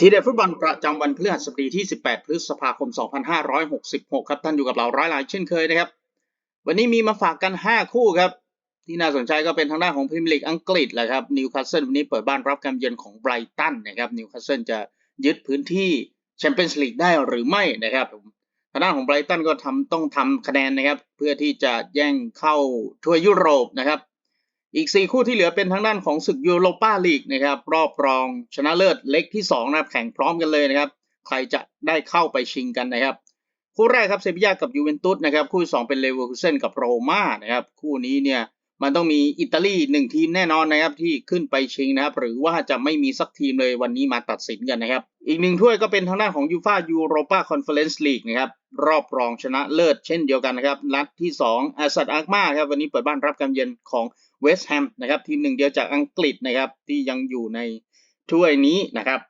ทีเด็ดฟุตบอลประจำวันพฤหัสบดีที่ 18 พฤษภาคม 2566 ครับท่านอยู่กับเราร้อยหลายเช่นเคยนะครับ วันนี้มีมาฝากกัน 5 คู่ครับ ที่น่าสนใจก็เป็นทางด้านของพรีเมียร์ลีกอังกฤษแหละครับนิวคาสเซิลวันนี้เปิดบ้านรับการเยือนของไบรตันนะครับนิวคาสเซิลจะยึดพื้นที่แชมเปี้ยนส์ลีกได้หรือไม่นะครับทางด้านของไบรตันก็ทำต้องทำคะแนนนะครับ เพื่อที่จะแย่งเข้าทัวร์ยุโรปนะครับ อีก 4 คู่ที่เหลือเป็นทางด้านของศึกยูโรปาลีกนะครับรอบรองชนะเลิศเล็กที่2นะครับแข่งพร้อมกันเลยนะครับ ใครจะได้เข้าไปชิงกันนะครับ คู่แรกครับเซบียากับยูเวนตุสนะครับคู่ที่2เป็นเลเวอร์คูเซนกับโรม่านะครับคู่นี้เนี่ย มันต้องมีอิตาลีหนึ่งทีมแน่นอนนะครับที่ขึ้นไปชิงนะครับหรือว่าจะไม่มีสักทีมเลยวันนี้มาตัดสินกันนะครับ อีกหนึ่งถ้วยก็เป็นทางด้านของยูฟายูโรปาคอนเฟอเรนซ์ลีกนะครับรอบรองชนะเลิศเช่นเดียวกันนะครับนัดที่2อาซัดอาร์มาครับวันนี้เปิดบ้านรับการเยือนของเวสต์แฮมนะครับทีมหนึ่งเดียวจากอังกฤษนะครับที่ยังอยู่ในถ้วยนี้นะครับ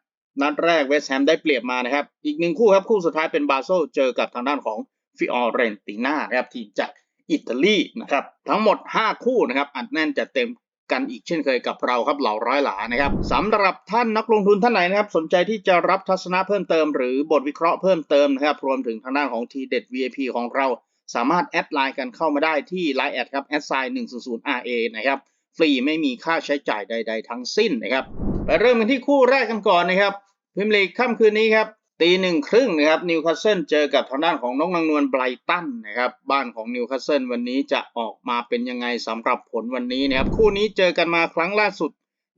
นัดแรกเวสต์แฮมได้เปรียบมานะครับอีกหนึ่งคู่ครับคู่สุดท้ายเป็นบาโซเจอกับทางด้านของฟิออเรนติน่านะครับทีมจาก อิตาลีนะครับทั้งหมด 5 คู่นะครับอัดแน่นจะเต็มกันอีกเช่นเคยกับเราครับเหล่าร้อยหลานะครับสำหรับท่านนักลงทุนท่านไหนนะครับสนใจที่จะรับทัศนะเพิ่มเติม หรือบทวิเคราะห์เพิ่มเติมนะครับรวมถึงทางด้านของทีเด็ด VIP ของเรา สามารถแอดไลน์กันเข้ามาได้ที่ Line แอดครับแอดไซน์100 RA นะครับฟรีไม่มีค่าใช้จ่ายใด ๆ ทั้งสิ้นนะครับไปเริ่มกันที่คู่แรกกันก่อนนะครับพิมลีกค่ำคืนนี้ครับ ตีหนึ่งครึ่งนะครับนิวคาสเซิลเจอกับทางด้านของน้องนางนวลไบรตันนะครับบ้านของนิวคาสเซิลวันนี้จะออกมาเป็นยังไงสำหรับผลวันนี้นะครับคู่นี้เจอกันมาครั้งล่าสุด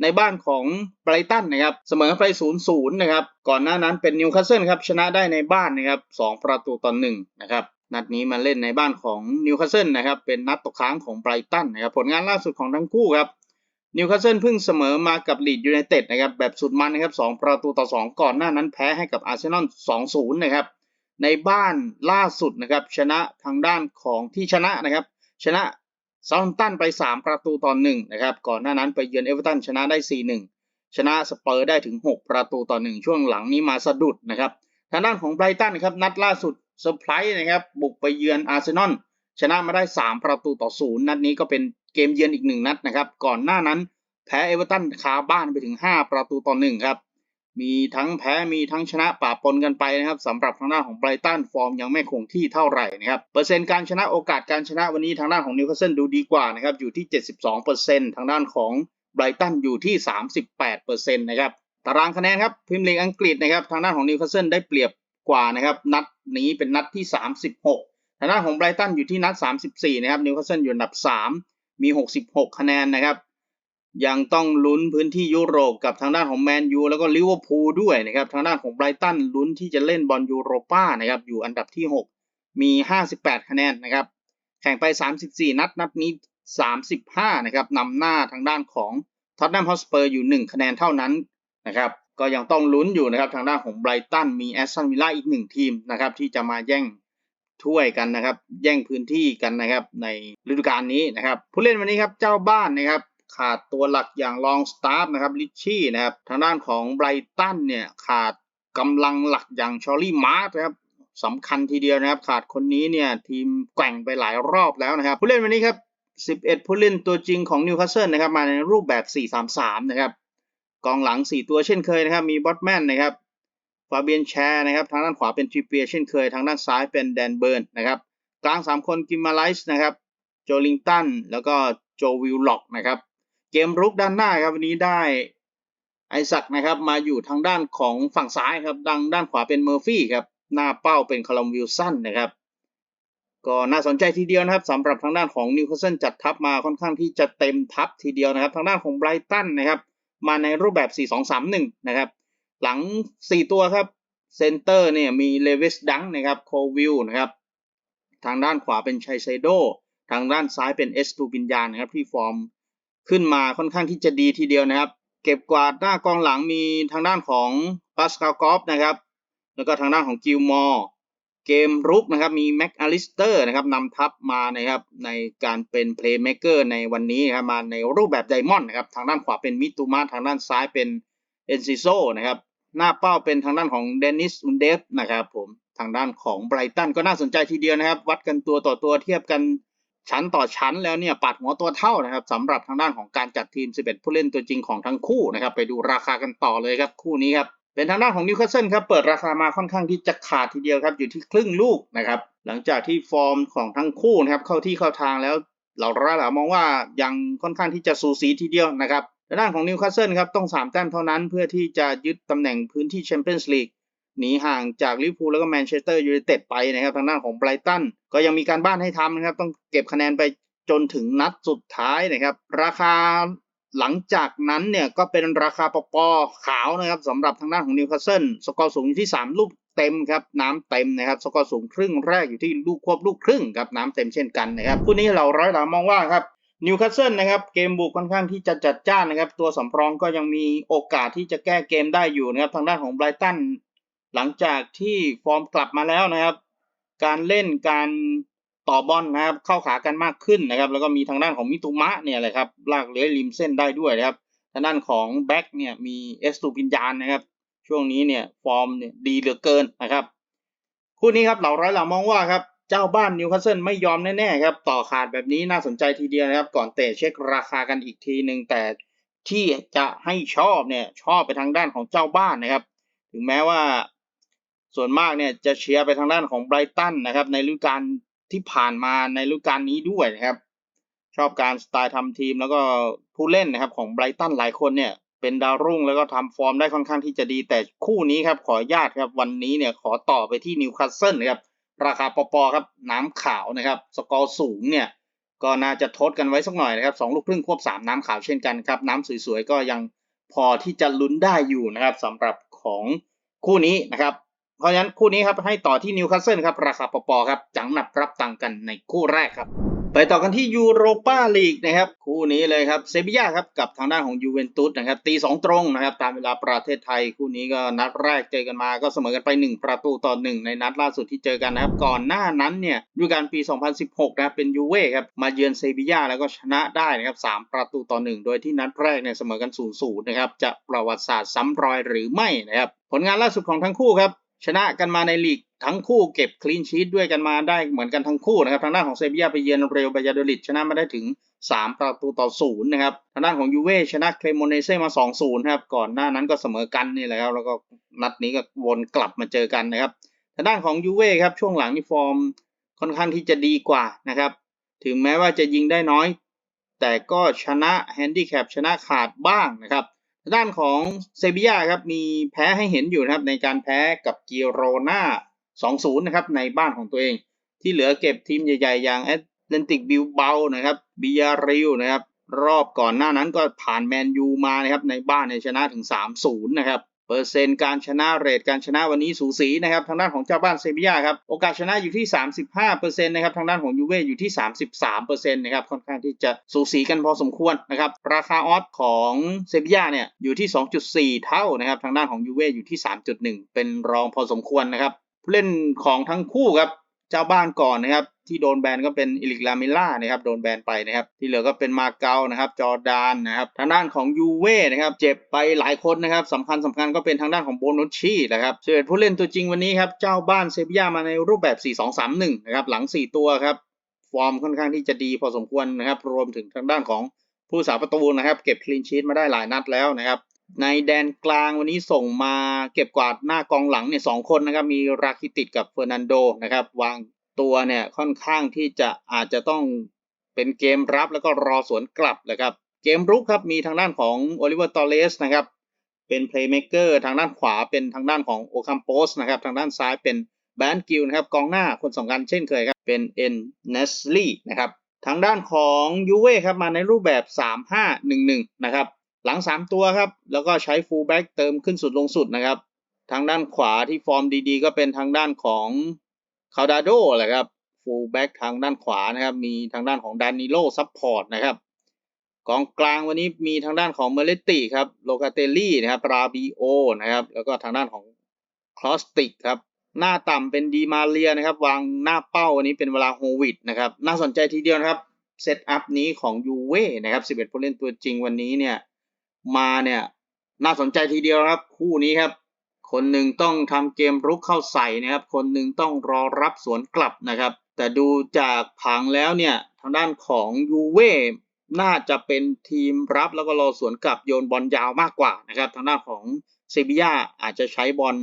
ในบ้านของไบรตันนะครับเสมอไป0ูนย์นะครับก่อนหน้านั้นเป็นนิวคาสเซิลครับชนะได้ในบ้านนะครับสองประตูต่อหนึ่งนะครับนัดนี้มาเล่นในบ้านของนิวคาสเซิลนะครับเป็นนัดตกค้างของไบรตันนะครับผลงานล่าสุดของทั้งคู่ครับ นิวคาสเซิลเพิ่งเสมอมากับลีดยูไนเต็ดนะครับแบบสุดมันนะครับสประตูต่อ 2 ก่อนหน้านั้นแพ้ให้กับอาร์เซนอล2-0 นะครับ ในบ้านล่าสุดนะครับชนะทางด้านของที่ชนะนะครับ ชนะเซาท์ตันไป 3 ประตูต่อ1นะครับก่อนหน้านั้นไปเยือนเอเวอร์ตันชนะได้ 4-1 ชนะสเปอร์ได้ถึง 6 ประตูต่อ 1 ช่วงหลังนี้มาสะดุดนะครับทางด้านของไบรตันครับนัดล่าสุดเซอร์ไพรส์นะครับบุกไปเยือนอาร์เซนอล ชนะมาได้ 3 ประตูต่อ0นัดนี้ก็เป็นเกมเยือนอีก 1 นัดนะครับ ก่อนหน้านั้นแพ้เอเวอร์ตันคาบ้านไปถึง 5 ประตูต่อหนึ่งครับ มีทั้งแพ้มีทั้งชนะป่าปนกันไปนะครับสำหรับทางด้านของไบรตันฟอร์มยังไม่คงที่เท่าไหร่นะครับเปอร์เซ็นต์การชนะโอกาสการชนะวันนี้ทางด้านของนิวคาสเซิลดูดีกว่านะครับอยู่ที่ 72%ทางด้านของไบรตันอยู่ที่ 38%นะครับตารางคะแนนครับพิมพ์ลีกอังกฤษนะครับทางด้านของนิวคาสเซิลได้เปรียบกว่านะครับนัดนี้เป็นนัดที่ 36 ทางด้านของไบรตันอยู่ที่นัด 34 นะครับนิวคาสเซิลอยู่อันดับ 3 มี 66 คะแนนนะครับ ยังต้องลุ้นพื้นที่ยุโรปกับทางด้านของแมนยูแล้วก็ลิเวอร์พูลด้วยนะครับ ทางด้านของไบรตันลุ้นที่จะเล่นบอลยูโรป้านะครับอยู่อันดับที่ 6 มี 58 คะแนนนะครับ แข่งไป 34 นัดนัดนี้ 35 นะครับนำหน้าทางด้านของท็อตแนมฮอสเปอร์อยู่ 1 คะแนนเท่านั้นนะครับก็ยังต้องลุ้นอยู่นะครับทางด้านของไบรตันมีแอสตันวิลล่าอีกหนึ่งทีมนะครับที่จะมาแย่ง ถ้วยกันนะครับ แย่งพื้นที่กันนะครับ ในฤดูกาลนี้นะครับ ผู้เล่นวันนี้ครับเจ้าบ้านนะครับขาดตัวหลักอย่างลองสตาร์นะครับลิชชี่นะครับทางด้านของไบรตันเนี่ยขาดกำลังหลักอย่างชอรี่มาร์ทนะครับสำคัญทีเดียวนะครับ ขาดคนนี้เนี่ยทีมแกว่งไปหลายรอบแล้วนะครับ ผู้เล่นวันนี้ครับ 11 ผู้เล่นตัวจริงของนิวคาสเซิลนะครับมาในรูปแบบ 4-3-3 นะครับกองหลัง 4 ตัวเช่นเคยนะครับ มีบอตแมนนะครับ ฟาเบียนแชร์นะครับ ทางด้านขวาเป็นทริเปียเช่นเคย ทางด้านซ้ายเป็นแดนเบิร์นนะครับ กลาง 3 คนกิมมาไลส์นะครับ โจลิงตัน แล้วก็โจวิลล็อกนะครับ เกมรุกด้านหน้าครับวันนี้ได้ไอซักนะครับมาอยู่ทางด้านของฝั่งซ้ายครับดังด้านขวาเป็นเมอร์ฟี่ครับ หน้าเป้าเป็นคอลัมวิลสันนะครับ ก็น่าสนใจทีเดียวนะครับสำหรับทางด้านของนิวคาสเซิลจัดทัพมาค่อนข้างที่จะเต็มทัพทีเดียวนะครับ ทางด้านของไบรตันนะครับ มาในรูปแบบ 4-2-3-1 นะครับ หลัง 4 ตัวครับเซนเตอร์เนี่ยมีเลวิสดังนะครับโควิลนะครับทางด้านขวาเป็นชัยไซโดทางด้านซ้ายเป็นเอสตูปินยานนะครับที่ฟอร์มขึ้นมาค่อนข้างที่จะดีทีเดียวนะครับ เก็บกวาดหน้ากองหลังมีทางด้านของปาสคาลกอฟนะครับแล้วก็ทางด้านของกิลมอร์เกมรุกนะครับมีแม็กอลิสเตอร์นะครับนำทัพมานะครับในการเป็นเพลย์เมคเกอร์ในวันนี้นะครับมาในรูปแบบไดมอนด์นะครับทางด้านขวาเป็นมิตูมาทางด้านซ้ายเป็นเอนซิโซนะครับ หน้าเป้าเป็นทางด้านของเดนิสอุนเดฟนะครับผมทางด้านของไบรตันก็น่าสนใจทีเดียวนะครับ วัดกันตัวต่อตัวเทียบกันชั้นต่อชั้นแล้วเนี่ยปัดหัวตัวเท่านะครับสำหรับทางด้านของการจัดทีม 11 ผู้เล่นตัวจริงของทั้งคู่นะครับ ไปดูราคากันต่อเลยครับคู่นี้ครับเป็นทางด้านของนิวคาสเซิลครับเปิดราคามาค่อนข้างที่จะขาดทีเดียวครับอยู่ที่ครึ่งลูกนะครับหลังจากที่ฟอร์มของทั้งคู่นะครับเข้าที่เข้าทางแล้วเราระหลามองว่ายังค่อนข้างที่จะสูสีทีเดียวนะครับ ด้านของนิวคาสเซิลครับต้อง 3 แต้มเท่านั้นเพื่อที่จะยึดตำแหน่งพื้นที่แชมเปี้ยนส์ลีกหนีห่างจากลิเวอร์พูลแล้วก็แมนเชสเตอร์ยูไนเต็ดไปนะครับทางด้านของไบรตันก็ยังมีการบ้านให้ทำนะครับ ต้องเก็บคะแนนไปจนถึงนัดสุดท้ายนะครับ ราคาหลังจากนั้นเนี่ยก็เป็นราคาปปขาวนะครับสำหรับทางด้านของนิวคาสเซิลสกอร์สูงอยู่ที่ 3 ลูกเต็มครับน้ำเต็มนะครับ สกอร์สูงครึ่งแรกอยู่ที่ลูกควบลูกครึ่งครับน้ำเต็มเช่นกันนะครับคู่นี้เราร้อยหลามองว่าครับ นิวคาสเซิลนะครับเกมบุกค่อนข้างที่จะจัดจ้านนะครับตัวสำรองก็ยังมีโอกาสที่จะแก้เกมได้อยู่นะครับทางด้านของไบรตันหลังจากที่ฟอร์มกลับมาแล้วนะครับ การเล่นการต่อบอลนะครับเข้าขากันมากขึ้นนะครับ แล้วก็มีทางด้านของมิตุมะเนี่ยแหละครับลากเลื้อยริมเส้นได้ด้วยนะครับทางด้านของแบ็กเนี่ยมีเอสตูปินยานนะครับ ช่วงนี้เนี่ยฟอร์มเนี่ยดีเหลือเกินนะครับ คู่นี้ครับเหล่าร้อยเหล่ามองว่าครับ เจ้าบ้านนิวคาสเซิลไม่ยอมแน่ๆครับ ต่อขาดแบบนี้น่าสนใจทีเดียวนะครับ ก่อนเตะเช็คราคากันอีกทีหนึ่งแต่ที่จะให้ชอบเนี่ยชอบไปทางด้านของเจ้าบ้านนะครับ ถึงแม้ว่าส่วนมากเนี่ยจะเชียร์ไปทางด้านของไบรตันนะครับ ในฤดูกาลที่ผ่านมาในฤดูกาลนี้ด้วยนะครับ ชอบการสไตล์ทำทีมแล้วก็ผู้เล่นนะครับของไบรตันหลายคนเนี่ยเป็นดาวรุ่งแล้วก็ทำฟอร์มได้ค่อนข้างที่จะดีแต่คู่นี้ครับขออนุญาตครับวันนี้เนี่ยขอต่อไปที่นิวคาสเซิลนะครับ ราคาปปครับน้ำขาวนะครับ สกอร์สูงเนี่ยก็น่าจะทดกันไว้สักหน่อยนะครับสองลูกครึ่งควบสามน้ำขาวเช่นกันครับน้ำสวยๆก็ยังพอที่จะลุ้นได้อยู่นะครับสำหรับของคู่นี้นะครับ เพราะฉะนั้นคู่นี้ครับให้ต่อที่นิวคาสเซิลครับราคาปปครับจังหนับรับตังกันในคู่แรกครับ ไปต่อกันที่ยูโรปาลีกนะครับ คู่นี้เลยครับเซบียาครับกับทางด้านของยูเวนตุสนะครับตีสองตรงนะครับ ตามเวลาประเทศไทย คู่นี้ก็นัดแรกเจอกันมาก็เสมอกันไป 1 ประตูต่อ 1 ในนัดล่าสุดที่เจอกันนะครับ ก่อนหน้านั้นเนี่ยดูการปี 2016 นะครับเป็นยูเว่ครับมาเยือนเซบียาแล้วก็ชนะได้นะครับ3ประตูต่อ 1 โดยที่นัดแรกเนี่ยเสมอกัน0-0นะครับจะประวัติศาสตร์ซ้ำรอยหรือไม่นะครับผลงานล่าสุดของทั้งคู่ครับ ชนะกันมาในลีกทั้งคู่เก็บคลีนชีตด้วยกันมาได้เหมือนกันทั้งคู่นะครับทางด้านของเซบียาไปเยือนเรอัลบายาโดลิดชนะมาได้ถึง 3 ประตูต่อศูนย์นะครับทางด้านของยูเว่ชนะเคลโมเนเซ่มา 2-0ครับก่อนหน้านั้นก็เสมอกันนี่แหละครับแล้วก็นัดนี้ก็วนกลับมาเจอกันนะครับทางด้านของยูเว่ครับช่วงหลังนี่ฟอร์มค่อนข้างที่จะดีกว่านะครับถึงแม้ว่าจะยิงได้น้อย แต่ก็ชนะแฮนดิแคปชนะขาดบ้างนะครับ ด้านของเซบียาครับมีแพ้ให้เห็นอยู่นะครับในการแพ้กับกิโรนา2-0 นะครับในบ้านของตัวเอง ที่เหลือเก็บทีมใหญ่ๆ อย่างแอตแลนติกบิลเบานะครับบิยาริวนะครับรอบก่อนหน้านั้นก็ผ่านแมนยูมานะครับในบ้านในชนะถึง 3-0 นะครับ เปอร์เซ็นต์การชนะเรทการชนะวันนี้สูสีนะครับทางด้านของเจ้าบ้านเซบียาครับโอกาสชนะอยู่ที่ 35%นะครับทางด้านของยูเว่อยู่ที่ 33%นะครับค่อนข้างที่จะสูสีกันพอสมควรนะครับราคาออสของเซบียาเนี่ยอยู่ที่ 2.4 เท่านะครับทางด้านของยูเว่อยู่ที่ 3.1 เป็นรองพอสมควรนะครับผู้เล่นของทั้งคู่ครับเจ้าบ้านก่อนนะครับ ที่โดนแบนก็เป็นอิลิกลามิล่านะครับโดนแบนไปนะครับ ที่เหลือก็เป็นมาเกานะครับจอร์ดานนะครับทางด้านของยูเว่นะครับเจ็บไปหลายคนนะครับสำคัญสำคัญก็เป็นทางด้านของโบนุชชีนะครับเชิญผู้เล่นตัวจริงวันนี้ครับเจ้าบ้านเซบียามาในรูปแบบ 4-2-3-1นะครับหลัง 4 ตัวครับฟอร์มค่อนข้างที่จะดีพอสมควรนะครับ รวมถึงทางด้านของผู้สาประตูนะครับ เก็บคลีนชีตมาได้หลายนัดแล้วนะครับ ในแดนกลางวันนี้ส่งมาเก็บกวาดหน้ากองหลังเนี่ยสองคนนะครับ มีราคิติดกับเฟอร์นันโดนะครับ วาง ตัวเนี่ยค่อนข้างที่จะอาจจะต้องเป็นเกมรับแล้วก็รอสวนกลับนะครับ เกมรุกครับมีทางด้านของโอลิเวอร์ตอเลสนะครับ เป็นเพลย์เม k เกอร์ทางด้านขวาเป็นทางด้านของโอคัมโปสนะครับ ทางด้านซ้ายเป็นแบนกิลนะครับกองหน้าคนสำคัญเช่นเคยครับ เป็นเอ็นเนสลี่นะครับทางด้านของยูเว่ครับมาในรูปแบบ 3-5-1-1 นะครับ หลัง 3 ตัวครับ แล้วก็ใช้ฟูลแบ็กเติมขึ้นสุดลงสุดนะครับ ทางด้านขวาที่ฟอร์มดีๆ ก็เป็นทางด้านของ คาดาโดแหละครับฟูลแบ็กทางด้านขวานะครับ มีทางด้านของดานิโลซัพพอร์ตนะครับกองกลางวันนี้มีทางด้านของเมเลตติครับโลคาเตลลี่นะครับราบิโอนะครับ แล้วก็ทางด้านของคลอสติกครับ หน้าต่ำเป็นดีมาเรียนะครับ วางหน้าเป้าวันนี้เป็นเวลาโฮวิดนะครับ น่าสนใจทีเดียวนะครับเซตอัพนี้ของยูเว่นะครับ 11ผู้เล่นตัวจริงวันนี้เนี่ย มาเนี่ย น่าสนใจทีเดียวครับ คู่นี้ครับ คนหนึ่งต้องทำเกมรุกเข้าใส่นะครับ คนหนึ่งต้องรอรับสวนกลับนะครับ แต่ดูจากผังแล้วเนี่ยทางด้านของยูเว่น่าจะเป็นทีมรับแล้วก็รอสวนกลับโยนบอลยาวมากกว่านะครับ ทางด้านของเซบีย่าอาจจะใช้บอล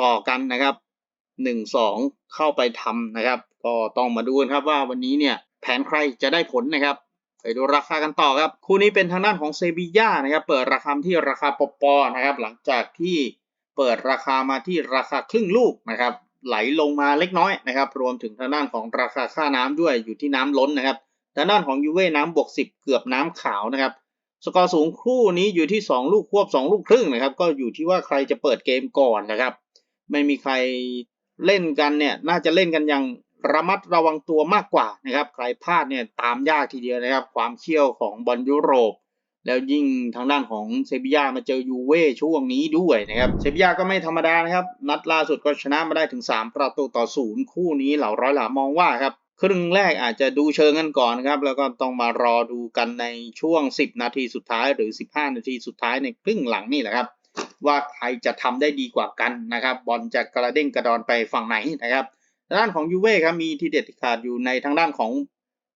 ต่อกันนะครับหนึ่งสองเข้าไปทำนะครับ ก็ต้องมาดูกันครับว่าวันนี้เนี่ยแผนใครจะได้ผลนะครับไปดูราคากันต่อครับ คู่นี้เป็นทางด้านของเซบีย่านะครับ เปิดราคาที่ราคาปอปอนะครับ หลังจากที่ เปิดราคามาที่ราคาครึ่งลูกนะครับไหลลงมาเล็กน้อยนะครับ รวมถึงทางด้านของราคาค่าน้ำด้วยอยู่ที่น้ำล้นนะครับทางด้านของยูเว่น้ำบวกสิบเกือบน้ำขาวนะครับสกอร์สูงคู่นี้อยู่ที่ 2 ลูกควบ 2 ลูกครึ่งนะครับ ก็อยู่ที่ว่าใครจะเปิดเกมก่อนนะครับ ไม่มีใครเล่นกันเนี่ยน่าจะเล่นกันอย่างระมัดระวังตัวมากกว่านะครับ ใครพลาดเนี่ยตามยากทีเดียวนะครับ ความเขี้ยวของบอลยุโรป แล้วยิ่งทางด้านของเซบียามาเจอยูเว่ช่วงนี้ด้วยนะครับเซบียาก็ไม่ธรรมดานะครับ นัดล่าสุดก็ชนะมาได้ถึง 3 ประตูต่อศูนย์คู่นี้เหล่าร้อยหลามองว่าครับครึ่งแรกอาจจะดูเชิงกันก่อนนะครับ แล้วก็ต้องมารอดูกันในช่วง 10 นาทีสุดท้าย หรือ 15 นาทีสุดท้ายในครึ่งหลังนี่แหละครับ ว่าใครจะทำได้ดีกว่ากันนะครับ บอลจะกระเด้งกระดอนไปฝั่งไหนนะครับด้านของยูเว่ครับมีทีเด็ดขาดอยู่ในทางด้านของ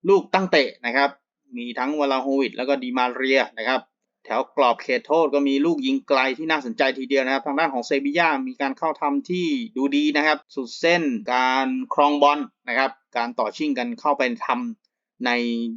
ลูกตั้งเตะนะครับ มีทั้งวลาโฮวิดแล้วก็ดีมาเรียนะครับ แถวกรอบเขตโทษก็มีลูกยิงไกลที่น่าสนใจทีเดียวนะครับ ทางด้านของเซบีย่ามีการเข้าทำที่ดูดีนะครับ สุดเส้นการครองบอลนะครับ การต่อชิงกันเข้าไปทำใน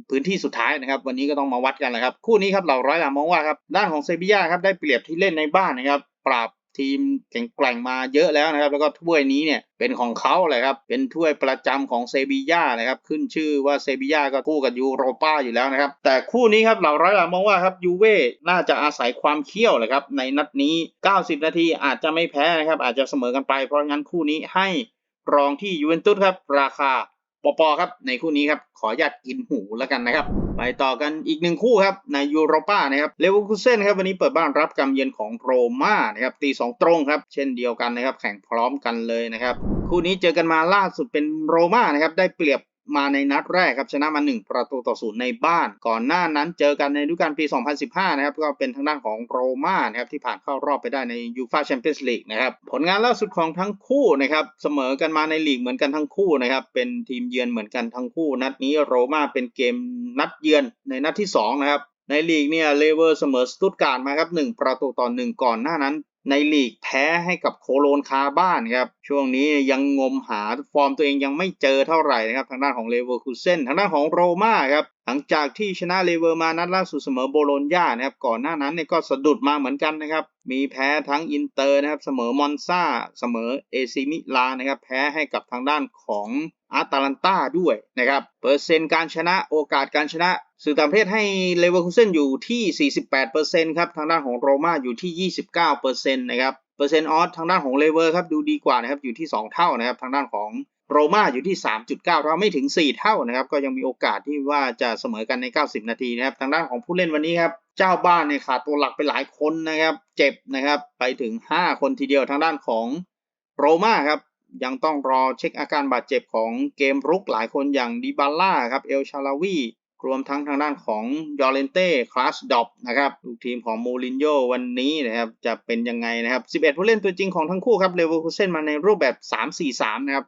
พื้นที่สุดท้ายนะครับ วันนี้ก็ต้องมาวัดกันแหละครับ คู่นี้ครับเราร้อยลามองว่าครับด้านของเซบีย่าครับได้เปรียบที่เล่นในบ้านนะครับ ปราบ ทีมแข็งแกร่งมาเยอะแล้วนะครับ แล้วก็ถ้วยนี้เนี่ยเป็นของเขาเลยครับ เป็นถ้วยประจำของเซบีย่านะครับ ขึ้นชื่อว่าเซบีย่าก็คู่กับยูโรป้าอยู่แล้วนะครับ แต่คู่นี้ครับเราร้อยหลามองว่าครับยูเว่น่าจะอาศัยความเขี้ยวเลยครับ ในนัดนี้ 90 นาทีอาจจะไม่แพ้นะครับ อาจจะเสมอกันไป เพราะงั้นคู่นี้ให้รองที่ยูเวนตุสครับ ราคา ปอปอครับในคู่นี้ครับขออนุญาตกินหูแล้วกันนะครับ ไปต่อกันอีกหนึ่งคู่ครับในยูโรป้านะครับเลเวอร์คูเซนครับวันนี้เปิดบ้านรับกำเย็นของโรม่านะครับตีสองตรงครับ เช่นเดียวกันนะครับแข่งพร้อมกันเลยนะครับ คู่นี้เจอกันมาล่าสุดเป็นโรม่านะครับได้เปรียบ มาในนัดแรกครับชนะมา 1 ประตูต่อศูนย์ในบ้าน ก่อนหน้านั้นเจอกันในฤดูกาลปี 2015 นะครับก็เป็นทางด้านของโรม่านะครับที่ผ่านเข้ารอบไปได้ในยูฟาแชมเปี้ยนส์ลีกนะครับผลงานล่าสุดของทั้งคู่นะครับเสมอกันมาในลีกเหมือนกันทั้งคู่นะครับเป็นทีมเยือนเหมือนกันทั้งคู่ นัดนี้โรม่าเป็นเกมนัดเยือนในนัดที่2นะครับในลีกเนี่ยเลเวอร์เสมอสตุตการ์ดมาครับ1ประตูต่อ 1 ก่อนหน้านั้น ในลีกแพ้ให้กับโคโลนคาบ้านครับ ช่วงนี้ยังงมหาฟอร์มตัวเองยังไม่เจอเท่าไหร่นะครับ ทางด้านของเลเวอร์คูเซนทางด้านของโรม่าครับ หลังจากที่ชนะเลเวอร์มานัดล่าสุดเสมอโบโลญญานะครับ ก่อนหน้านั้นเนี่ยก็สะดุดมาเหมือนกันนะครับ มีแพ้ทั้งอินเตอร์นะครับ เสมอมอนซาเสมอเอซิมิลานนะครับ แพ้ให้กับทางด้านของ อาตาลันตาด้วยนะครับเปอร์เซ็นต์การชนะโอกาสการชนะสื่อต่างประเทศให้เลเวอร์คูเซนอยู่ที่ 48%ครับทางด้านของโรม่าอยู่ที่ 29%นะครับเปอร์เซ็นต์ออสทางด้านของเลเวอร์ครับดูดีกว่านะครับอยู่ที่ 2 เท่านะครับทางด้านของโรม่าอยู่ที่ 3.9เราไม่ถึง 4 เท่านะครับก็ยังมีโอกาสที่ว่าจะเสมอกันใน 90 นาทีนะครับทางด้านของผู้เล่นวันนี้ครับเจ้าบ้านเนี่ยขาดตัวหลักไปหลายคนนะครับเจ็บนะครับไปถึง 5 คนทีเดียวทางด้านของโรม่าครับ ยังต้องรอเช็คอาการบาดเจ็บของเกมรุกหลายคนอย่างดิบาล่าครับเอลชาลาวีรวมทั้งทางด้านของยอร์เรนเต้คลาสดอปนะครับลูกทีมของมูรินโญ่วันนี้นะครับจะเป็นยังไงนะครับ 11 ผู้เล่นตัวจริงของทั้งคู่ครับเลเวอร์คูเซนมาในรูปแบบ 3-4-3 นะครับ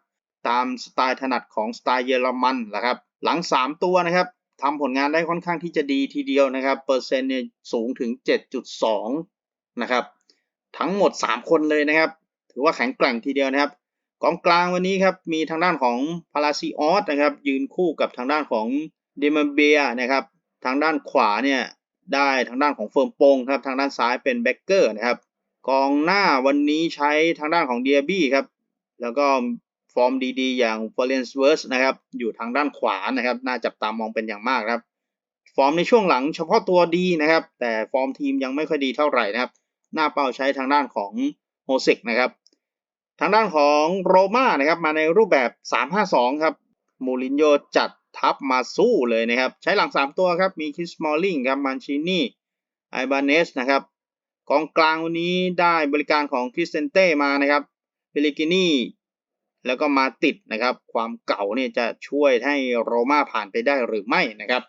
ตามสไตล์ถนัดของสไตล์เยอรมันนะครับ หลัง 3 ตัวนะครับทำผลงานได้ค่อนข้างที่จะดีทีเดียวนะครับ เปอร์เซ็นต์เนี่ยสูงถึง 7.2 นะครับ ทั้งหมด 3 คนเลยนะครับ ถือว่าแข็งแกร่งทีเดียวนะครับ กองกลางวันนี้ครับมีทางด้านของพาราซิออสนะครับยืนคู่กับทางด้านของเดมเบียนะครับทางด้านขวาเนี่ยได้ทางด้านของเฟิร์มโปงครับทางด้านซ้ายเป็นแบ็กเกอร์นะครับกองหน้าวันนี้ใช้ทางด้านของเดียบี้ครับแล้วก็ฟอร์มดีๆ อย่างฟอร์เรนส์เวิร์สนะครับอยู่ทางด้านขวานะครับน่าจับตามองเป็นอย่างมากครับฟอร์มในช่วงหลังเฉพาะตัวดีนะครับ แต่ฟอร์มทีมยังไม่ค่อยดีเท่าไหร่นะครับ หน้าเป้าใช้ทางด้านของโฮเซกนะครับ ทางด้านของโรม่านะครับมาในรูปแบบ 3-5-2 ครับมูรินโญ่จัดทัพมาสู้เลยนะครับ ใช้หลัง 3 ตัวครับ มีคิสมอลลิงครับมันชินี่ไอบาเนสนะครับกองกลางวันนี้ได้บริการของคริสเตนเต้มานะครับเปลิกินี่แล้วก็มาติดนะครับ ความเก่าเนี่ยจะช่วยให้โรม่าผ่านไปได้หรือไม่นะครับ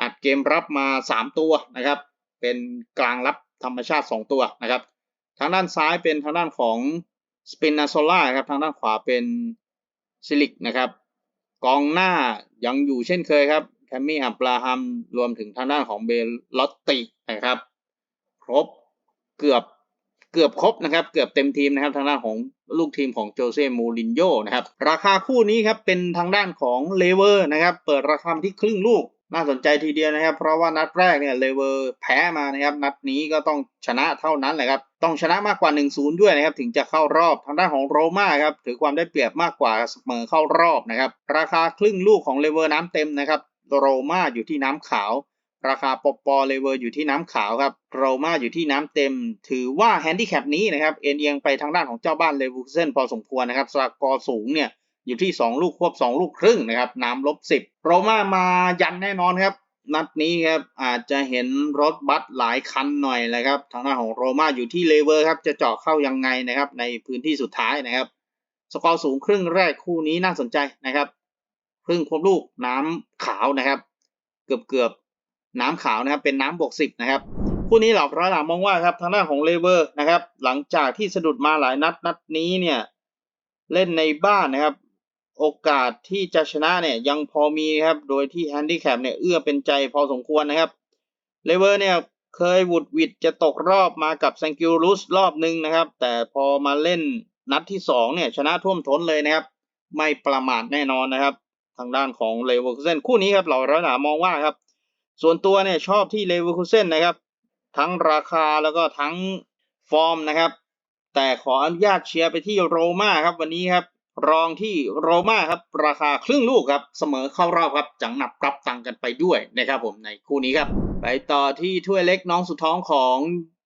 อัดเกมรับมา 3 ตัวนะครับ เป็นกลางรับธรรมชาติ 2 ตัวนะครับ ทางด้านซ้ายเป็นทางด้านของ สเปนนาโซล่าครับทางด้านขวาเป็นซิลิกนะครับ กองหน้ายังอยู่เช่นเคยครับแคมมี่อับราฮัมรวมถึงทางด้านของเบลลอตตินะครับ ครบเกือบเกือบครบนะครับ เกือบเต็มทีมนะครับ ทางด้านของลูกทีมของโจเซ่มูรินโญ่นะครับ ราคาคู่นี้ครับเป็นทางด้านของเลเวอร์นะครับ เปิดราคาที่ครึ่งลูก น่าสนใจทีเดียวนะครับ เพราะว่านัดแรกเนี่ยเลเวอร์แพ้มานะครับ นัดนี้ก็ต้องชนะเท่านั้นแหละครับ ต้องชนะมากกว่า 1-0 ด้วยนะครับ ถึงจะเข้ารอบทางด้านของโรม่าครับถือความได้เปรียบมากกว่าเสมอเข้ารอบนะครับ ราคาครึ่งลูกของเลเวอร์น้ำเต็มนะครับโรม่าอยู่ที่น้ำขาว ราคาปอปอเลเวอร์อยู่ที่น้ำขาวครับโรม่าอยู่ที่น้ำเต็ม ถือว่าแฮนดิแคปนี้นะครับเอ็นเอียงไปทางด้านของเจ้าบ้านเลเวอร์เซนพอสมควรนะครับสกอร์สูงเนี่ย อยู่ที่ 2 ลูกควบ 2 ลูกครึ่งนะครับน้ำลบ 10 โรม่ามายันแน่นอนครับ นัดนี้ครับอาจจะเห็นรถบัสหลายคันหน่อยเลยครับ ทางด้านของโรม่าอยู่ที่เลเวอร์ครับจะเจาะเข้ายังไงนะครับ ในพื้นที่สุดท้ายนะครับ สกอร์สูงครึ่งแรกคู่นี้น่าสนใจนะครับครึ่งควบลูกน้ำขาวนะครับ เกือบเกือบน้ำขาวนะครับ เป็นน้ำบวกสิบนะครับคู่นี้เหล่าร้อยหลามองว่าครับทางด้านของเลเวอร์นะครับ หลังจากที่สะดุดมาหลายนัดนัดนี้เนี่ย เล่นในบ้านนะครับ โอกาสที่จะชนะเนี่ยยังพอมีครับ โดยที่แฮนดิแคปเนี่ยเอื้อเป็นใจพอสมควรนะครับ เลเวอร์เนี่ยเคยหวุดหวิดจะตกรอบมากับแซงกิลรุสรอบหนึ่งนะครับ แต่พอมาเล่นนัดที่สองเนี่ยชนะท่วมท้นเลยนะครับ ไม่ประมาทแน่นอนนะครับ ทางด้านของเลเวอร์คูเซนคู่นี้ครับเราร้อยหนามองว่าครับ ส่วนตัวเนี่ยชอบที่เลเวอร์คูเซนนะครับ ทั้งราคาแล้วก็ทั้งฟอร์มนะครับ แต่ขออนุญาตเชียร์ไปที่โรม่าครับวันนี้ครับ รองที่โรม่าครับ ราคาครึ่งลูกครับ เสมอเข้ารอบครับ จังหนับกลับตังกันไปด้วยนะครับผมในคู่นี้ครับ ไปต่อที่ถ้วยเล็กน้องสุดท้องของ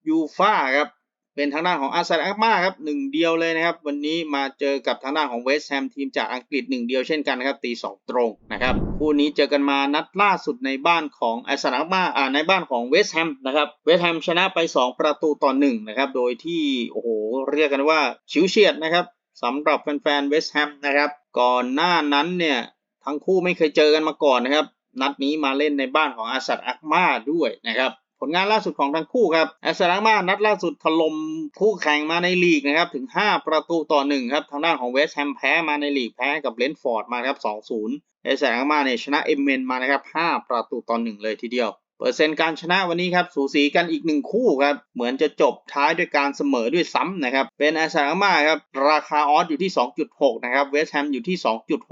ยูฟ่าครับ เป็นทางด้านของอาร์เซนอลมาครับหนึ่งเดียวเลยนะครับ วันนี้มาเจอกับทางด้านของเวสต์แฮมทีมจากอังกฤษหนึ่งเดียวเช่นกันนะครับ ตีสองตรงนะครับ คู่นี้เจอกันมานัดล่าสุดในบ้านของอาร์เซนอลมาอ่าในบ้านของเวสต์แฮมนะครับ เวสต์แฮมชนะไป 2 ประตูต่อหนึ่งนะครับ โดยที่โอ้โหเรียกกันว่าชิวเฉียดนะครับ สำหรับแฟนๆเวสต์แฮมนะครับ ก่อนหน้านั้นเนี่ยทั้งคู่ไม่เคยเจอกันมาก่อนนะครับ นัดนี้มาเล่นในบ้านของอาสัตอักมาด้วยนะครับผลงานล่าสุดของทั้งคู่ครับอาสัตอักมานัดล่าสุดถล่มคู่แข่งมาในลีกนะครับถึง 5 ประตูต่อ1ครับทางด้านของเวสต์แฮมแพ้มาในลีกแพ้กับเลนฟอร์ดมาครับ2-0อาสัตอักมาเนี่ยชนะเอมเมนมานะครับ5ประตูต่อ1เลยทีเดียว เปอร์เซ็นต์การชนะวันนี้ครับสูสีกันอีกหนึ่งคู่ครับเหมือนจะจบท้ายด้วยการเสมอด้วยซ้ำนะครับเป็นอาซามาครับราคาออสอยู่ที่ 2.6 นะครับเวสต์แฮมอยู่ที่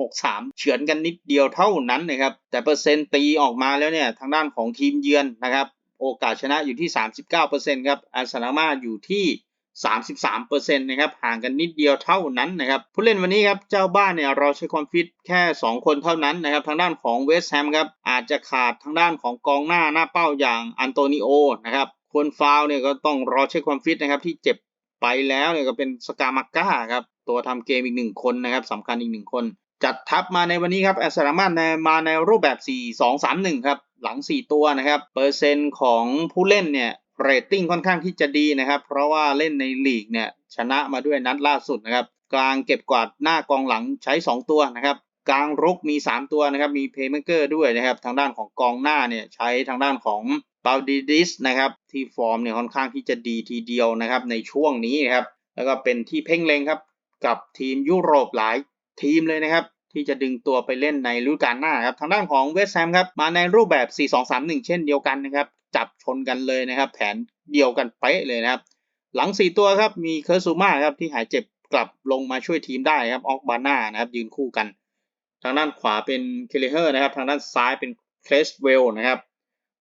2.63 เฉือนกันนิดเดียวเท่านั้นนะครับแต่เปอร์เซ็นต์ตีออกมาแล้วเนี่ยทางด้านของทีมเยือนนะครับโอกาสชนะอยู่ที่ 39%ครับอาซามาอยู่ที่ 33%นะครับห่างกันนิดเดียวเท่านั้นนะครับผู้เล่นวันนี้ครับเจ้าบ้านเนี่ยเราใช้ความฟิตแค่ 2 คนเท่านั้นนะครับทางด้านของเวสต์แฮมครับอาจจะขาดทางด้านของกองหน้าหน้าเป้าอย่างอันโตนิโอนะครับควรฟาวเนี่ยก็ต้องรอเช็คความฟิตนะครับที่เจ็บไปแล้วเนี่ยก็เป็นสกามาก้าครับตัวทำเกมอีกหนึ่งคนนะครับสำคัญอีกหนึ่งคน จัดทัพมาในวันนี้ครับแอสลามาในมาในรูปแบบ 4-2-3-1 ครับหลัง 4 ตัวนะครับ เปอร์เซ็นต์ของผู้เล่นเนี่ย เรตติ้งค่อนข้างที่จะดีนะครับ เพราะว่าเล่นในลีกเนี่ยชนะมาด้วยนัดล่าสุดนะครับ กลางเก็บกวาดหน้ากองหลังใช้ 2 ตัวนะครับ กลางรุกมี 3 ตัวนะครับ มีเพย์เมเกอร์ด้วยนะครับ ทางด้านของกองหน้าเนี่ยใช้ทางด้านของปาดิดิสนะครับ ที่ฟอร์มเนี่ยค่อนข้างที่จะดีทีเดียวนะครับ ในช่วงนี้นะครับ แล้วก็เป็นที่เพ่งเล็งครับ กับทีมยุโรปหลายทีมเลยนะครับที่จะดึงตัวไปเล่นในฤดูกาลหน้าครับ ทางด้านของเวสต์แฮมครับ มาในรูปแบบ 4-2-3-1 เช่นเดียวกันนะครับ จับชนกันเลยนะครับ แผนเดียวกันเป๊ะเลยนะครับ หลัง 4 ตัวครับมีเคอร์ซูมาครับที่หายเจ็บกลับลงมาช่วยทีมได้ครับออกบาน่านะครับยืนคู่กัน ทางด้านขวาเป็นเคเลเฮอร์นะครับ ทางด้านซ้ายเป็นเคลสเวลนะครับ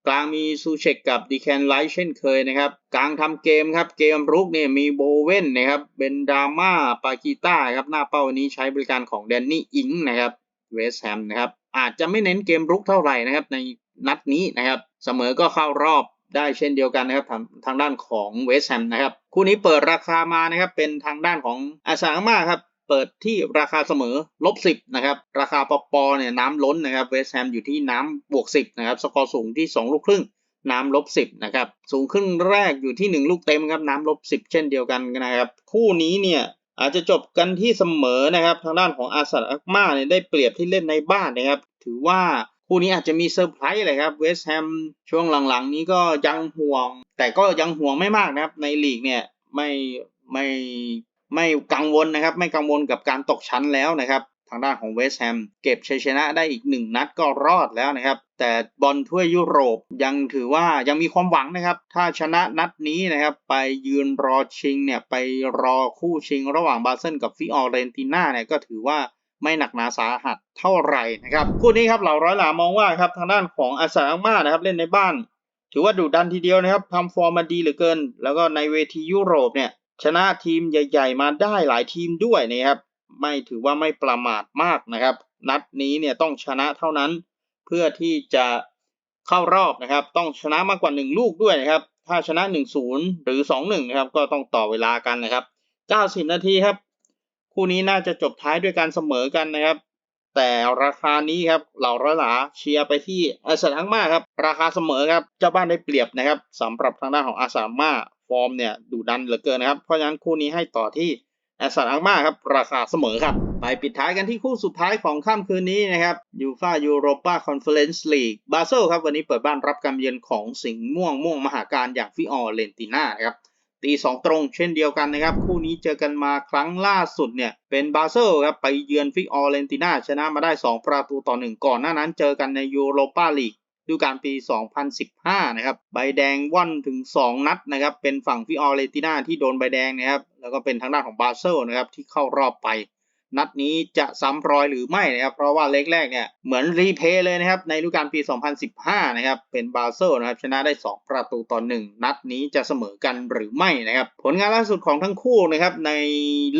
กลางมีซูเชกกับดีแคนไลท์เช่นเคยนะครับ กลางทำเกมครับเกมรุกเนี่ยมีโบเวนนะครับเบนดาม่าปากีต้าครับหน้าเป้าวันนี้ใช้บริการของแดนนี่อิงนะครับเวสแฮมนะครับอาจจะไม่เน้นเกมรุกเท่าไหร่นะครับใน นัดนี้นะครับเสมอก็เข้ารอบได้เช่นเดียวกันนะครับทางทางด้านของเวสต์แฮมนะครับคู่นี้เปิดราคามานะครับเป็นทางด้านของอาซามาครับเปิดที่ราคาเสมอลบสิบนะครับราคาปอปอเนี่ยน้ำล้นนะครับเวสต์แฮมอยู่ที่น้ำบวกสิบนะครับสกอร์สูงที่ 2 ลูกครึ่งน้ำลบสิบนะครับสูงครึ่งแรกอยู่ที่ 1 ลูกเต็มครับน้ำลบสิบเช่นเดียวกันนะครับคู่นี้เนี่ยอาจจะจบกันที่เสมอนะครับทางด้านของอาสัตอักมาเนี่ยได้เปรียบที่เล่นในบ้านนะครับถือว่า คู่นี้อาจจะมีเซอร์ไพรส์เลยครับเวสต์แฮมช่วงหลังๆ นี้ก็ยังห่วง แต่ก็ยังห่วงไม่มากนะครับ ในลีกเนี่ยไม่ไม่ไม่กังวลนะครับ ไม่กังวลกับการตกชั้นแล้วนะครับ ทางด้านของเวสต์แฮมเก็บชัยชนะได้อีกหนึ่งนัดก็รอดแล้วนะครับ แต่บอลถ้วยยุโรปยังถือว่ายังมีความหวังนะครับ ถ้าชนะนัดนี้นะครับ ไปยืนรอชิงเนี่ยไปรอคู่ชิงระหว่างบาเซนกับฟิออเรนติน่าเนี่ยก็ถือว่า ไม่หนักหนาสาหัสเท่าไหร่นะครับคู่นี้ครับเหล่าร้อยหลามองว่าครับทางด้านของอาซาอังมานะครับเล่นในบ้าน ถือว่าดุดันทีเดียวนะครับทำฟอร์มมาดีเหลือเกิน แล้วก็ในเวทียุโรปเนี่ยชนะทีมใหญ่ ๆ มาได้หลายทีมด้วยนะครับไม่ถือว่าไม่ประมาทมากนะครับ นัดนี้เนี่ยต้องชนะเท่านั้น เพื่อที่จะเข้ารอบนะครับ ต้องชนะมากกว่า 1 ลูกด้วยนะครับ ถ้าชนะ 1-0 หรือ 2-1 นะครับ ก็ต้องต่อเวลากันนะครับ 90 นาทีครับ คู่นี้น่าจะจบท้ายด้วยการเสมอกันนะครับ แต่ราคานี้ครับเหล่าร้อยหลาเชียร์ไปที่อาสาอังมาครับ ราคาเสมอครับเจ้าบ้านได้เปรียบนะครับสำหรับทางด้านของอาสาอังมาฟอร์มเนี่ยดุดันเหลือเกินนะครับ เพราะฉะนั้นคู่นี้ให้ต่อที่อาสาอังมาครับ ราคาเสมอครับ ไปปิดท้ายกันที่คู่สุดท้ายของค่ำคืนนี้นะครับยูฟายูโรปาคอนเฟอเรนซ์ลีกบาเซลครับ วันนี้เปิดบ้านรับการเยือนของสิงห์ม่วงม่วงมหาการอย่างฟิออเรนติน่าครับ ตีสองตรงเช่นเดียวกันนะครับ คู่นี้เจอกันมาครั้งล่าสุดเนี่ย เป็นบาเซลครับ ไปเยือนฟิกออเรนติน่าชนะมาได้ 2 ประตูต่อ 1 ก่อนหน้านั้นเจอกันในยูโรปาลีกดูการปี 2015 นะครับ ใบแดงว่อนถึง 2 นัดนะครับ เป็นฝั่งฟิออเรนติน่าที่โดนใบแดงนะครับ แล้วก็เป็นทางด้านของบาเซลนะครับที่เข้ารอบไป นัดนี้จะซ้ำรอยหรือไม่นะครับ เพราะว่าเล็กแรกเนี่ยเหมือนรีเพย์เลยนะครับ ในฤดูกาลปี 2015 นะครับ เป็นบาเซลนะครับ ชนะได้ 2 ประตูต่อ 1 นัดนี้จะเสมอกันหรือไม่นะครับ ผลงานล่าสุดของทั้งคู่นะครับใน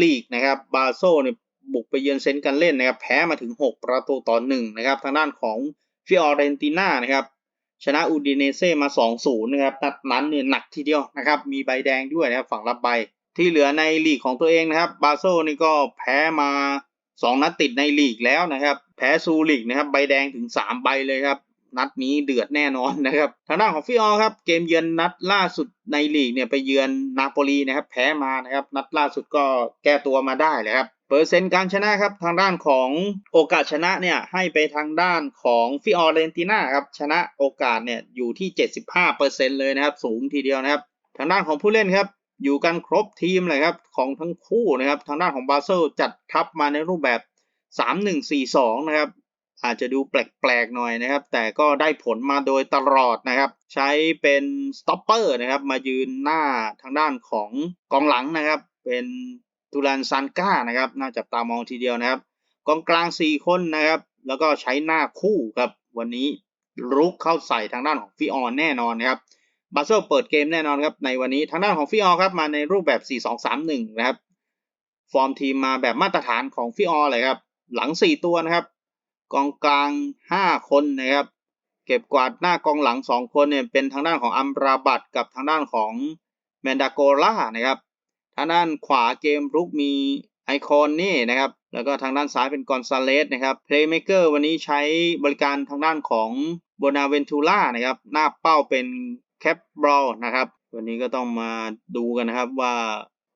ลีกนะครับบาเซลเนี่ยบุกไปเยือนเซนต์กันเล่นนะครับ แพ้มาถึง 6 ประตูต่อ 1 นะครับ ทางด้านของฟิออเรนติน่านะครับชนะอูดิเนเซ่มา 2-0 นะครับนัดนั้นเนี่ยหนักทีเดียวนะครับ มีใบแดงด้วยนะครับ ฝั่งรับใบ ที่เหลือในลีกของตัวเองนะครับ บาโซนี่ก็แพ้มา 2 นัดติดในลีกแล้วนะครับ แพ้ซูริกนะครับใบแดงถึง 3 ใบเลยครับ นัดนี้เดือดแน่นอนนะครับ ทางด้านของฟิออครับ เกมเยือนนัดล่าสุดในลีกเนี่ยไปเยือนนาโปลีนะครับ แพ้มานะครับ นัดล่าสุดก็แก้ตัวมาได้เลยครับเปอร์เซ็นต์การชนะครับทางด้านของโอกาสชนะเนี่ยให้ไปทางด้านของฟิออเรนติน่าครับชนะโอกาสเนี่ยอยู่ที่ 75%เลยนะครับ สูงทีเดียวนะครับ ทางด้านของผู้เล่นครับ อยู่กันครบทีมเลยครับของทั้งคู่นะครับ ทางด้านของบาเซลจัดทัพมาในรูปแบบ 3-1-4-2 นะครับ อาจจะดูแปลกๆหน่อยนะครับ แต่ก็ได้ผลมาโดยตลอดนะครับ ใช้เป็นสต็อปเปอร์นะครับ มายืนหน้าทางด้านของกองหลังนะครับ เป็นตูรันซันก้านะครับน่าจับตามองทีเดียวนะครับ กองกลาง 4 คนนะครับ แล้วก็ใช้หน้าคู่ครับวันนี้รุกเข้าใส่ทางด้านของฟิออนแน่นอนนะครับ บาเซลเปิดเกมแน่นอนครับในวันนี้ทางด้านของฟิออครับมาในรูปแบบ 4-2-3-1 นะครับ ฟอร์มทีมมาแบบมาตรฐานของฟิออเลยครับหลัง 4 ตัวนะครับ กองกลาง 5 คนนะครับ เก็บกวาดหน้ากองหลัง 2 คนเนี่ยเป็นทางด้านของอัมราบัตกับทางด้านของแมนดาโกล่านะครับทางด้านขวาเกมรุกมีไอคอนนี่นะครับ แล้วก็ทางด้านซ้ายเป็นกอนซาเลสนะครับเพลย์เม k เกอร์วันนี้ใช้บริการทางด้านของโบนาเวนทูล่านะครับ หน้าเป้าเป็น แคปบรอลนะครับ วันนี้ก็ต้องมาดูกันนะครับว่า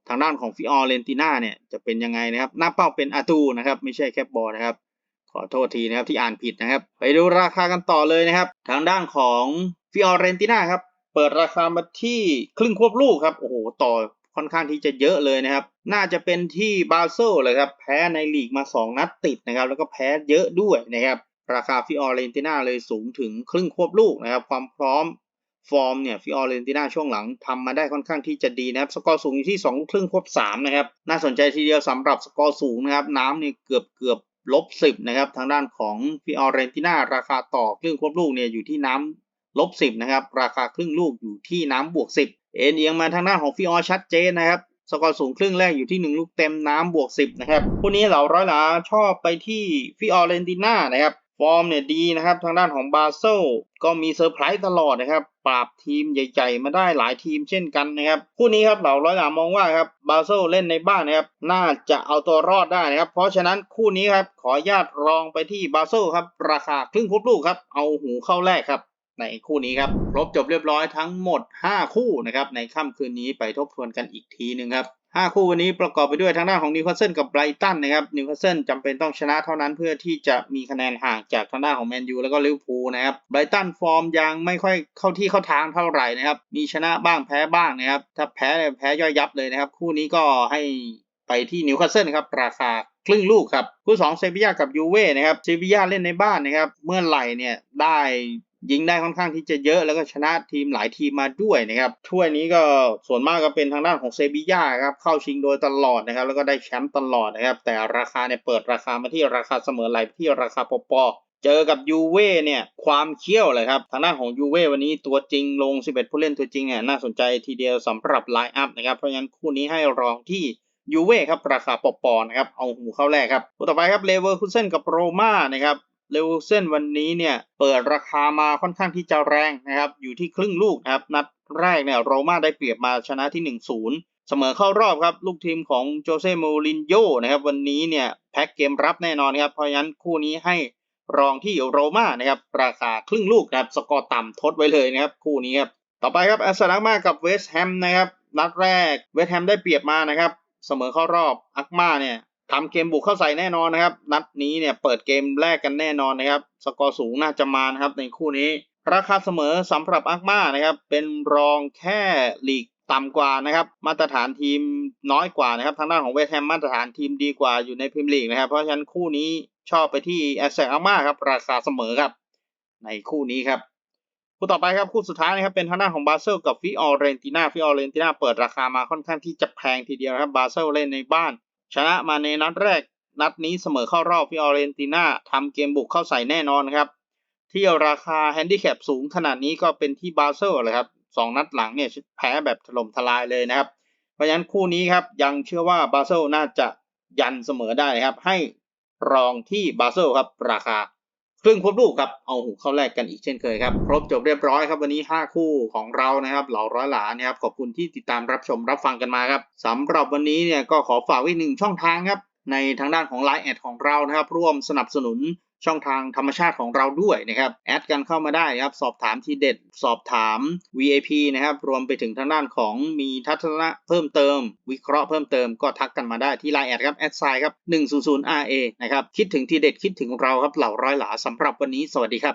ทางด้านของฟิออเรนติน่าเนี่ยจะเป็นยังไงนะครับ หน้าเป้าเป็นอาตูนะครับ ไม่ใช่แคปบอลนะครับ ขอโทษทีนะครับที่อ่านผิดนะครับ ไปดูราคากันต่อเลยนะครับ ทางด้านของฟิออเรนติน่าครับเปิดราคามาที่ครึ่งควบลูกครับโอ้โหต่อค่อนข้างที่จะเยอะเลยนะครับ น่าจะเป็นที่บาเซลเลยครับ แพ้ในลีกมา 2 นัดติดนะครับ แล้วก็แพ้เยอะด้วยนะครับ ราคาฟิออเรนติน่าเลยสูงถึงครึ่งควบลูกนะครับ ความพร้อม ฟอร์มเนี่ยฟิออเรนติน่าช่วงหลังทำมาได้ค่อนข้างที่จะดีนะครับ สกอร์สูงอยู่ที่2ลูกครึ่งควบ3นะครับ น่าสนใจทีเดียวสำหรับสกอร์สูงนะครับ น้ำเนี่ยเกือบเกือบลบสิบนะครับ ทางด้านของฟิออเรนติน่าราคาต่อครึ่งควบลูกเนี่ยอยู่ที่น้ำลบสิบนะครับ ราคาครึ่งลูกอยู่ที่น้ำบวกสิบเอ็นเอียงมาทางด้านของฟิออชัดเจนนะครับสกอร์สูงครึ่งแรกอยู่ที่ 1 ลูกเต็มน้ำบวก 10 นะครับคู่นี้เหล่าร้อยหลาชอบไปที่ฟิออเรนติน่านะครับ อร์มเนี่ยดีนะครับ ทางด้านของบาเซลก็มีเซอร์ไพรส์ตลอดนะครับ ปราบทีมใหญ่ ๆ มาได้หลายทีมเช่นกันนะครับ คู่นี้ครับเหล่าร้อยหลามองว่าครับบาเซลเล่นในบ้านนะครับ น่าจะเอาตัวรอดได้นะครับ เพราะฉะนั้นคู่นี้ครับขอญาตลองไปที่บาเซลครับ ราคาครึ่งควบลูกครับ เอาหูเข้าแรกครับในคู่นี้ครับครบจบเรียบร้อยทั้งหมด 5 คู่นะครับในค่ำคืนนี้ไปทบทวนกันอีกทีหนึ่งครับ 5 คู่วันนี้ประกอบไปด้วยทางด้านของนิวคาสเซิลกับไบรตันนะครับนิวคาสเซิลจำเป็นต้องชนะเท่านั้นเพื่อที่จะมีคะแนนห่างจากทางด้านของแมนยูแล้วก็ลิเวอร์พูลนะครับไบรตันฟอร์มยังไม่ค่อยเข้าที่เข้าทางเท่าไหร่นะครับมีชนะบ้างแพ้บ้างนะครับถ้าแพ้เนี่ยแพ้ย่อยยับเลยนะครับ คู่นี้ก็ให้ไปที่นิวคาสเซิลครับราคาครึ่งลูกครับ คู่สองเซบียากับยูเว่นะครับเซบียาเล่นในบ้านนะครับ เมื่อไหร่เนี่ยได้ ยิงได้ค่อนข้างที่จะเยอะแล้วก็ชนะทีมหลายทีมมาด้วยนะครับถ้วยนี้ก็ส่วนมากก็เป็นทางด้านของเซบียาครับเข้าชิงโดยตลอดนะครับ แล้วก็ได้แชมป์ตลอดนะครับ แต่ราคาเนี่ยเปิดราคามาที่ราคาเสมอไหลที่ราคาปปเจอกับยูเว่เนี่ยความเขี้ยวเลยครับ ทางด้านของยูเว่วันนี้ตัวจริงลง 11 ผู้เล่นตัวจริงเนี่ยน่าสนใจทีเดียวสำหรับไลน์อัพนะครับ เพราะฉะนั้นคู่นี้ให้รองที่ยูเว่ครับราคาปอปอนะครับเอาหูเข้าแรกครับคู่ต่อไปครับเลเวอร์คูเซนกับโรม่านะครับ เลเวอร์คูเซนวันนี้เนี่ยเปิดราคามาค่อนข้างที่จะแรงนะครับอยู่ที่ครึ่งลูกนะครับนัดแรกเนี่ยโรม่าได้เปรียบมาชนะที่ 1-0 เสมอเข้ารอบครับ ลูกทีมของโจเซ่มูรินโญ่นะครับวันนี้เนี่ยแพ็กเกมรับแน่นอนครับเพราะฉะนั้นคู่นี้ให้รองที่โรม่านะครับราคาครึ่งลูกนะครับสกอร์ต่ำทดไว้เลยนะครับคู่นี้ครับต่อไปครับแอสตันมากับเวสต์แฮมนะครับนัดแรกเวสต์แฮมได้เปรียบมานะครับเสมอเข้ารอบอักมาเนี่ย ทำเกมบุกเข้าใส่แน่นอนนะครับ นัดนี้เนี่ยเปิดเกมแรกกันแน่นอนนะครับ สกอร์สูงน่าจะมานะครับในคู่นี้ ราคาเสมอสำหรับอักมานะครับ เป็นรองแค่ลีกต่ำกว่านะครับ มาตรฐานทีมน้อยกว่านะครับ ทางด้านของเวสต์แฮมมาตรฐานทีมดีกว่าอยู่ในพรีเมียร์ลีกนะครับ เพราะฉะนั้นคู่นี้ชอบไปที่แอสเซนอาม่าครับ ราคาเสมอครับ ในคู่นี้ครับคู่ต่อไปครับคู่สุดท้ายนะครับเป็นทางด้านของบาเซลกับฟิออเรนติน่าฟิออเรนติน่าเปิดราคามาค่อนข้างที่จะแพงทีเดียวนะครับบาเซลเล่นในบ้าน ชนะมาในนัดแรก นัดนี้เสมอเข้ารอบฟิออเรนติน่าทำเกมบุกเข้าใส่แน่นอนครับ ที่ราคาแฮนดิแคปสูงขนาดนี้ก็เป็นที่บาเซลเลยครับสองนัดหลังเนี่ยแพ้แบบถล่มทลายเลยนะครับ เพราะฉะนั้นคู่นี้ครับยังเชื่อว่าบาเซลน่าจะยันเสมอได้นะครับ ให้รองที่บาเซลครับราคา ครึ่งพบลูกครับเอาหูเข้าแรกกันอีกเช่นเคยครับ ครบจบเรียบร้อยครับ วันนี้ 5 คู่ของเรานะครับ เหล่าร้อยหลานนะครับขอบคุณที่ติดตามรับชมรับฟังกันมาครับสำหรับวันนี้เนี่ยก็ขอฝากไว้หนึ่งช่องทางครับในทางด้านของ Line แอดของเรานะครับ ร่วมสนับสนุน ช่องทางธรรมชาติของเราด้วยนะครับแอดกันเข้ามาได้นะครับสอบถามทีเด็ด สอบถาม VIP นะครับรวมไปถึงทางด้านของมีทัศนะเพิ่มเติม วิเคราะห์เพิ่มเติมก็ทักกันมาได้ที่ไลน์แอดครับแอดไซครับ100 RA นะครับคิดถึงทีเด็ดคิดถึงเราครับเหล่าร้อยหลาสำหรับวันนี้สวัสดีครับ